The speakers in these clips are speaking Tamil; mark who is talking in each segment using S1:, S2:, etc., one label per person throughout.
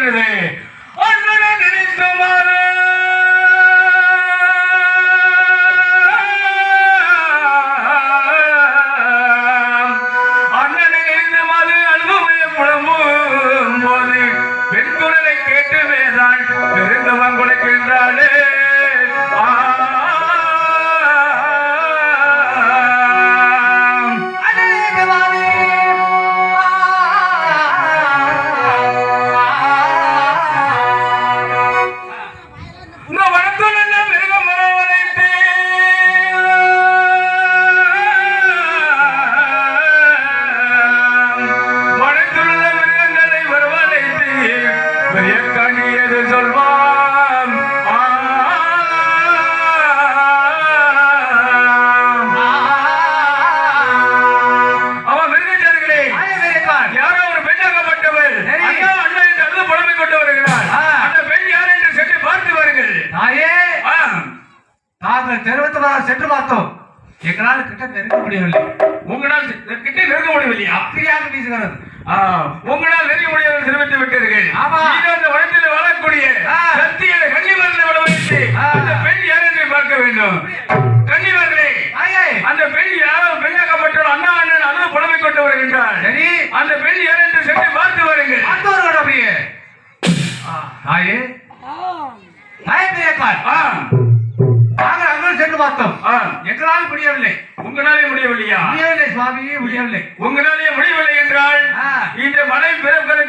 S1: வருகிறது கணியது சொல்வான். அவன் மிருகச்சாரிகளே யாரோ ஒரு பெண்ணாகப்பட்டவள்
S2: சரி.
S1: அண்ணா என்று அழுது புலம்பிக் கொண்டு வருகிறாள்.
S2: ஆ.
S1: அந்த பெண் யார் என்று சென்று பார்த்து வாருங்கள்
S2: தாயே. நாங்கள் தெரிவித்ததாக சென்று பார்த்தோம். எங்களால் கிட்ட நெருங்க முடியவில்லை.
S1: உங்களால் கிட்ட நெருங்க முடியவில்லையா?
S2: அப்படியாக வீசுகிறது.
S1: ஆ, உங்களால் நெருங்க முடியாது தெரிவித்து விட்டீர்கள். அந்த வனத்தில் வாழக்கூடிய
S2: ஆ.
S1: சத்திய கன்னிமரத்தை வளவைத்து
S2: ஆ.
S1: அந்த பெண் யார் என்று பார்க்க வேண்டும். கன்னிமர்களே
S2: தாயே
S1: அந்த பெண் யாரோ பெண்ணாக்கப்பட்டவள் அண்ணா அண்ணன் அழுது புலம்பிக் கொண்டு வருகின்றாள்
S2: சரி.
S1: அந்த பெண் யார் என்று சென்று பார்த்து வாருங்கள்.
S2: அடுத்தவர்கள் அப்படியே. தாயே தாயே
S1: ஆ,
S2: சென்று பார்த்தோம். எங்களால் முடியவில்லை
S1: உங்களாலே முடியவில்லையா
S2: முடியவில்லை சுவாமி முடியவில்லை
S1: உங்களாலே முடியவில்லை என்றால். இந்த மலை பிறப்பதற்கு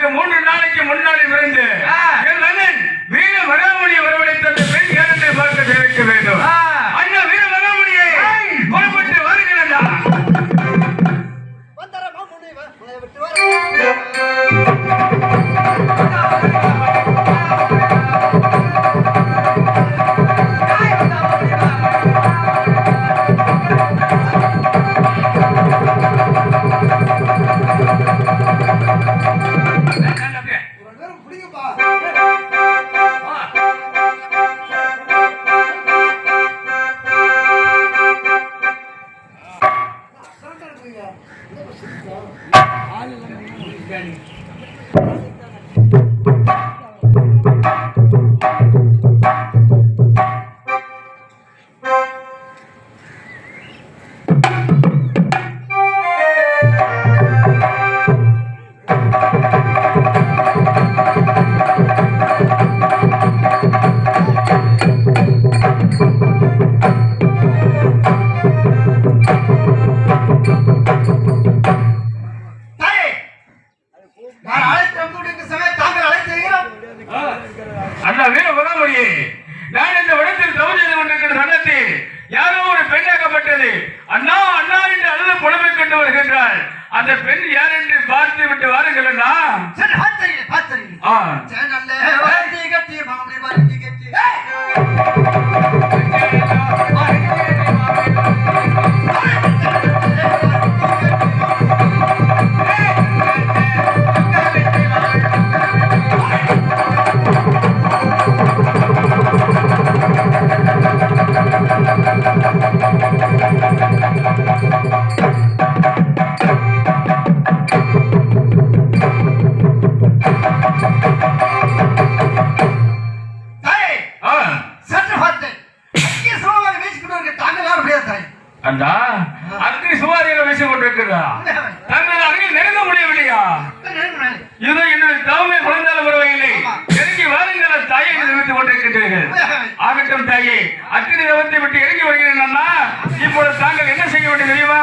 S2: தாயே நான் அழைத்து சமயம் தாங்கள்
S1: அண்ணா வீர மகாமுனியே நான் இந்த வனத்தில் தவறு செய்து கொண்டிருக்கிற யாரோ ஒரு பெண்ணாக்கப்பட்டது அண்ணா அண்ணா என்று அழுது புலம்பிக் கொண்டு வருகின்றாள். அந்த பெண் யார் என்று பார்த்து விட்டு வாருங்கள் அண்ணா.
S2: பார்த்தீங்க பார்த்தீங்க பேசிக் கொண்டிருக்கிறார் தங்கள்
S1: அருகில் நெருங்க முடியவில்லையா? இது என்னுடைய தாயை கொண்டிருக்கின்றீர்கள். ஆகட்டும் தாயை அக்னி தவத்தை விட்டு இறங்கி வருகிறேன் இப்பொழுது தாங்கள் என்ன செய்ய வேண்டும் தெரியுமா?